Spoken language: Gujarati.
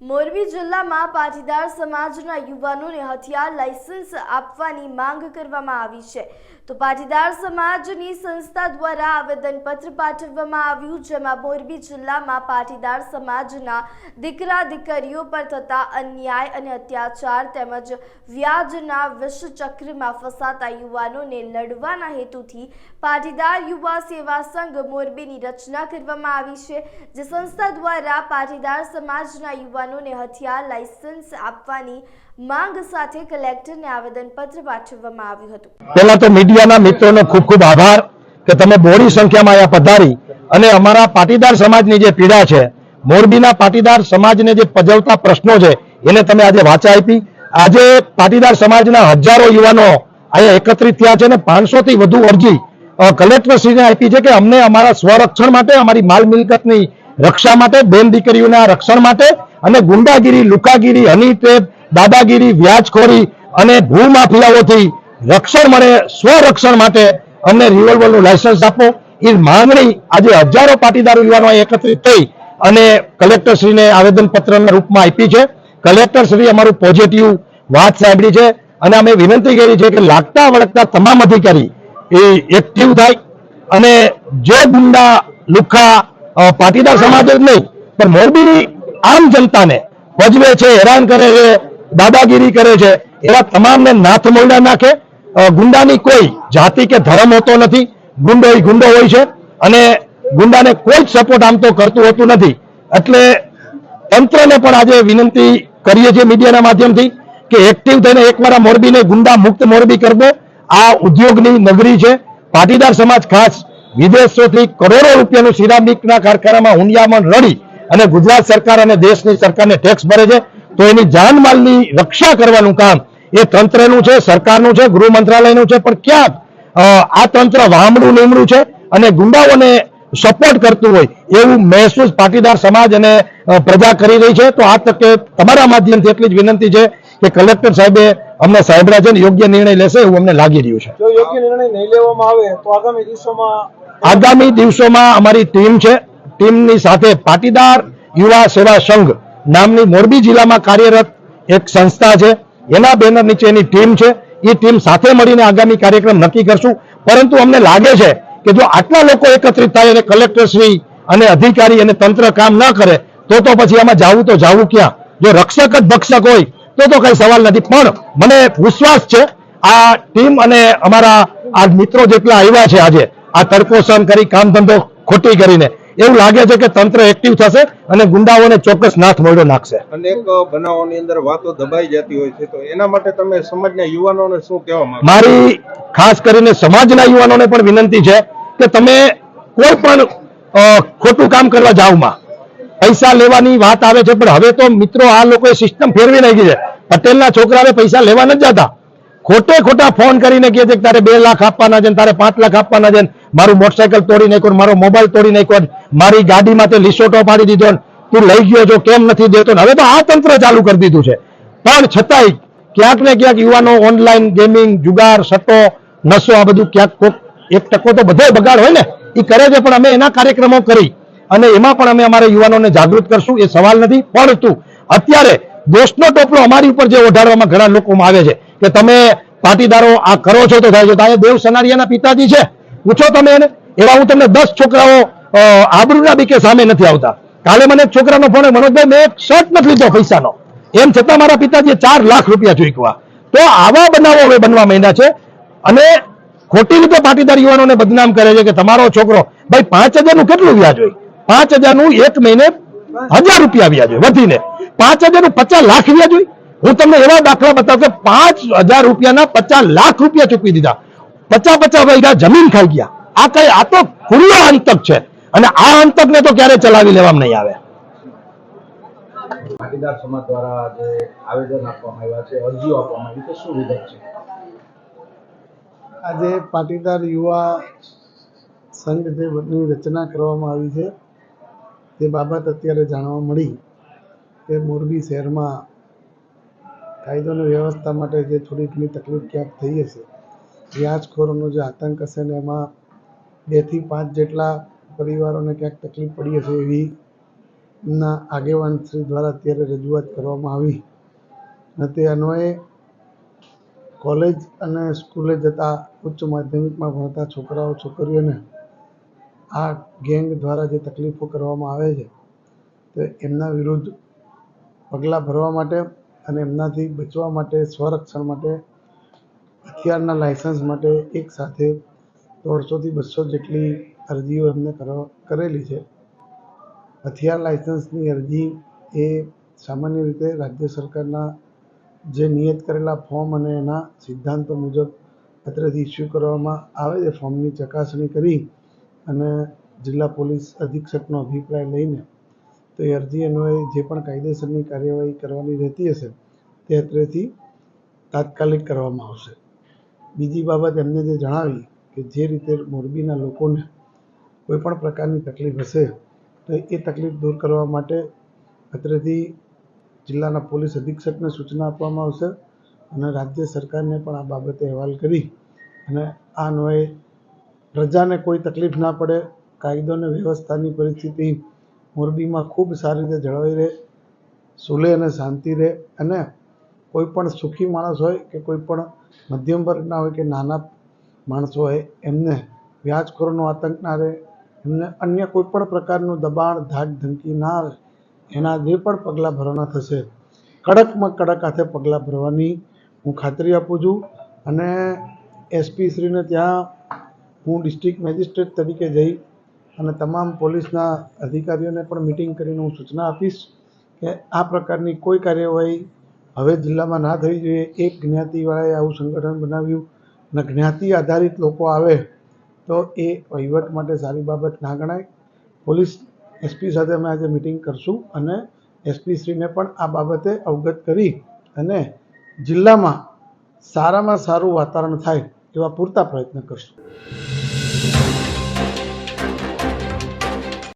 મોરબી જિલ્લામાં પાટીદાર સમાજના યુવાનોને હથિયાર લાયસન્સ આપવાની માંગ કરવામાં આવી છે. તો પાટીદાર સમાજની સંસ્થા દ્વારા આવેદનપત્ર પાઠવવામાં આવ્યું, જેમાં મોરબી જિલ્લામાં પાટીદાર સમાજના દીકરા દીકરીઓ પર થતા અન્યાય અને અત્યાચાર તેમજ વ્યાજના વિષચક્રમાં ફસાતા યુવાનોને લડવાના હેતુથી પાટીદાર યુવા સેવા સંઘ મોરબીની રચના કરવામાં આવી છે, જે સંસ્થા દ્વારા પાટીદાર સમાજના યુવાનોને હથિયાર, લાયસન્સ આપવાની માંગ સાથે કલેક્ટરને આવેદનપત્ર પાઠવવામાં આવ્યું હતું. પહેલા તો મીડિયાના મિત્રોનો ખૂબ ખૂબ આભાર કે તમે બોડી સંખ્યામાં અહીંયા પધારી અને અમારા પાટીદાર સમાજની જે પીડા છે, મોરબીના પાટીદાર સમાજને જે પજવતા પ્રશ્નો છે, એને તમે આજે વાચા આપી. આજે પાટીદાર સમાજના હજારો યુવાનો અહીંયા એકત્રિત થયા છે અને પાંચસો થી વધુ અરજી કલેક્ટરશ્રીને આપી છે કે અમને અમારા સ્વરક્ષણ માટે, અમારી માલ મિલકતની રક્ષા માટે, બેન દીકરીઓના રક્ષણ માટે અને ગુંડાગીરી, લુકાગીરી હની ટ્રેપ દાદાગીરી, વ્યાજખોરી અને ભૂમાફિયાઓથી રક્ષણ મળે, સ્વરક્ષણ માટે અમને રિવોલ્વરનું લાયસન્સ આપો. એ માંગણી આજે હજારો પાટીદાર યુવાનો એકત્રિત થઈ અને કલેક્ટરશ્રીને આવેદનપત્રના રૂપમાં આપી છે. કલેક્ટરશ્રી અમારું પોઝિટિવ વાત સાંભળી છે અને અમે વિનંતી કરી છે કે લાગતા વળગતા તમામ અધિકારી એ એક્ટિવ થાય અને જે ગુંડા, લુખા પાટીદાર સમાજ જ નહીં, પણ મોરબીની આમ જનતાને ભજવે છે, હેરાન કરે છે દાદાગીરી કરે છે. એવા તમામને નાથ મોયડા નાખે. ગુંડાની કોઈ જાતિ કે ધર્મ હોતો નથી. ગુંડો ગુંડો હોય છે અને ગુંડાને કોઈ જ સપોર્ટ આમ તો કરતું હોતું નથી. એટલે તંત્રને પણ આજે વિનંતી કરીએ છીએ મીડિયાના માધ્યમથી કે એક્ટિવ થઈને એકવાર આ મોરબીને ગુંડા મુક્ત મોરબી કરવો આ ઉદ્યોગની નગરી છે. પાટીદાર સમાજ ખાસ વિદેશોથી કરોડો રૂપિયાનું સિરામિકના કારખાનામાં હુંડિયામણ રડી અને ગુજરાત સરકાર અને દેશની સરકારને ટેક્સ ભરે છે. તો એની જાનમાલની રક્ષા કરવાનું કામ એ તંત્રનું છે સરકારનું છે ગૃહ મંત્રાલયનું છે પણ ક્યાંક આ તંત્ર વામડું નીમડું છે અને ગુંડાઓને સપોર્ટ કરતું હોય એવું મહેસૂસ પાટીદાર સમાજ અને પ્રજા કરી રહી છે. તો આ તકે તમારા માધ્યમથી એટલી જ વિનંતી છે કે કલેક્ટર સાહેબે અમને સાહેબરા છે યોગ્ય નિર્ણય લેશે એવું અમને લાગી રહ્યું છે. જો યોગ્ય નિર્ણય નહીં લેવામાં આવે તો આગામી દિવસોમાં આગામી દિવસોમાં અમારી ટીમ છે. ટીમની સાથે પાટીદાર યુવા સેવા સંઘ નામની મોરબી જિલ્લામાં કાર્યરત એક સંસ્થા છે. એના બેનર નીચેની ટીમ છે. એ ટીમ સાથે મળીને આગામી કાર્યક્રમ નક્કી કરશું. પરંતુ અમને લાગે છે કે જો આટલા લોકો એકત્રિત થાય અને કલેક્ટરશ્રી અને અધિકારી અને તંત્ર કામ ન કરે, તો તો પછી આમાં જાવું તો જાવું ક્યાં? જો રક્ષક જ ભક્ષક હોય, તો તો કઈ સવાલ નથી. પણ મને વિશ્વાસ છે, આ ટીમ અને અમારા આ મિત્રો જેટલા આવ્યા છે આજે, આ તડકો સહન કરી, કામ ધંધો ખોટી કરીને એવું લાગે છે કે તંત્ર એક્ટિવ થશે અને ગુંડાઓને ચોક્કસ નાથ મળ્યો નાખશે. અનેક બનાવોની અંદર વાતો દબાઈ જતી હોય છે. તો એના માટે તમે સમાજના યુવાનોને શું કહેવા માંગો મારી ખાસ કરીને સમાજના યુવાનોને પણ વિનંતી છે કે તમે કોઈ પણ ખોટું કામ કરવા જાવમાં પૈસા લેવાની વાત આવે છે પણ હવે તો મિત્રો આ લોકોએ સિસ્ટમ ફેરવી નાખી છે. પટેલના છોકરાને પૈસા લેવા નથી જતા. ખોટે ખોટા ફોન કરીને કહે છે કે તારે બે લાખ આપવાના છે તારે પાંચ લાખ આપવાના છે મારું મોટરસાયકલ તોડી નાખ્યું મારો મોબાઈલ તોડી નાખ્યો મારી ગાડીમાં તે લીસોટો પાડી દીધો તું લઈ ગયો છો, કેમ નથી દેતો હવે તો આ તંત્ર ચાલુ કરી દીધું છે. પણ છતાંય ક્યાંક ને ક્યાંક યુવાનો ઓનલાઈન ગેમિંગ, જુગાર, સટ્ટો નશો આ બધું ક્યાંક કોક એક ટકો તો બધો બગાડ હોય ને એ કરે છે, પણ અમે એના કાર્યક્રમો કરી અને એમાં પણ અમે અમારા યુવાનોને જાગૃત કરશું, એ સવાલ નથી. પરંતુ અત્યારે દોષનો ટોપલો અમારી ઉપર જે ઓઢાડવામાં ઘણા લોકોમાં આવે છે કે તમે પાટીદારો આ કરો છો તો થાય છે. આ દેવ સનારિયાના પિતાજી છે. પૂછો તમે એને. એવા હું તમને દસ છોકરાઓ આબરૂના બીકે સામે નથી આવતા. કાલે મને એક છોકરાનો ફોન મનોજભાઈ, મેં એક શર્ટ નથી લીધો પૈસાનો. એમ છતાં મારા પિતાજીએ ચાર લાખ રૂપિયા ચૂકવા તો આવા બનાવો હવે બનવા માંડ્યા છે. અને ખોટી રીતે પાટીદાર યુવાનોને બદનામ કરે છે કે તમારો છોકરો, ભાઈ, પાંચ હજારનું કેટલું વ્યાજ હોય? પાંચ હજારનું એક મહિને હજાર રૂપિયા વ્યાજ હોય, વધીને. પાંચ હજારનું પચાસ લાખ વ્યાજ હોય? હું તમને એવા દાખલા બતાવું કે પાંચ હજાર રૂપિયાના પચાસ લાખ રૂપિયા ચૂકવી દીધા. પચાસ પચાસ વૈગા જમીન ખાઈ ગયા. આ કઈ આ તો ખુલ્લો અંતક છે. અને આ અંતકને તો ક્યારે ચલાવી લેવામાં નહીં આવે? પાટીદાર સમાજ દ્વારા જે આવેદન આપવામાં આવ્યા છે અરજીઓ આપવામાં આવી છે શું વિગત છે? આજે પાટીદાર યુવા સંઘની ની રચના કરવામાં આવી છે. તે બાબત અત્યારે જાણવા મળી કે મોરબી શહેરમાં કાયદોની વ્યવસ્થા માટે જે થોડી ઘણી તકલીફ ક્યાંક થઈ હશે. વ્યાજખોરોનો જે આતંક હશે ને એમાં બેથી પાંચ જેટલા પરિવારોને ક્યાંક તકલીફ પડી હશે એવી ના આગેવાન શ્રી દ્વારા અત્યારે રજૂઆત કરવામાં આવી. અને તે અન્વયે કોલેજ અને સ્કૂલે જતા ઉચ્ચ માધ્યમિકમાં ભણતા છોકરાઓ, છોકરીઓને આ ગેંગ દ્વારા જે તકલીફો કરવામાં આવે છે, તો એમના વિરુદ્ધ પગલાં ભરવા માટે અને એમનાથી બચવા માટે, સ્વરક્ષણ માટે, હથિયારના લાયસન્સ માટે એક સાથે દોઢસોથી બસો જેટલી અરજીઓ એમને કરેલી છે. હથિયાર લાયસન્સની અરજી એ સામાન્ય રીતે રાજ્ય સરકારના જે નિયત કરેલા ફોર્મ અને એના સિદ્ધાંતો મુજબ અત્રેથી ઇસ્યુ કરવામાં આવે છે. ફોર્મની ચકાસણી કરી અને જિલ્લા પોલીસ અધિક્ષકનો અભિપ્રાય લઈને તો એ અરજી અન્વયે જે પણ કાયદેસરની કાર્યવાહી કરવાની રહેતી હશે, તે અત્રેથી તાત્કાલિક કરવામાં આવશે. બીજી બાબત એમને જે જણાવી કે જે રીતે મોરબીના લોકોને કોઈ પણ પ્રકારની તકલીફ હશે, તો એ તકલીફ દૂર કરવા માટે અત્રેથી જિલ્લાના પોલીસ અધિક્ષકને સૂચના આપવામાં આવશે અને રાજ્ય સરકારને પણ આ બાબતે અહેવાલ કરી અને આ અન્વયે પ્રજાને કોઈ તકલીફ ના પડે, કાયદો અને વ્યવસ્થાની પરિસ્થિતિ મોરબીમાં ખૂબ સારી રીતે જળવાઈ રહે, સુલે અને શાંતિ રહે અને કોઈ પણ સુખી માણસ હોય કે કોઈ પણ મધ્યમ વર્ગના હોય કે નાના માણસો હોય, એમને વ્યાજખોરોનો આતંક ના રહે, એમને અન્ય કોઈ પણ પ્રકારનું દબાણ, ધાક ધમકી ના આવે એના જે પણ પગલાં ભરવાના થશે, કડકમાં કડક હાથે પગલાં ભરવાની હું ખાતરી આપું છું અને એસપી શ્રીને ત્યાં હું ડિસ્ટ્રિક્ટ મેજિસ્ટ્રેટ તરીકે જઈ અને તમામ પોલીસના અધિકારીઓને પણ મિટિંગ કરીને હું સૂચના આપીશ કે આ પ્રકારની કોઈ કાર્યવાહી હવે જિલ્લામાં ના થવી જોઈએ. એક જ્ઞાતિવાળાએ આવું સંગઠન બનાવ્યું અને જ્ઞાતિ આધારિત લોકો આવે તો એ વહીવટ માટે સારી બાબત ના ગણાય. પોલીસ એસપી સાથે અમે આજે મિટિંગ કરશું અને એસપી શ્રીને પણ આ બાબતે અવગત કરી અને જિલ્લામાં સારામાં સારું વાતાવરણ થાય એવા પૂરતા પ્રયત્ન કરશું.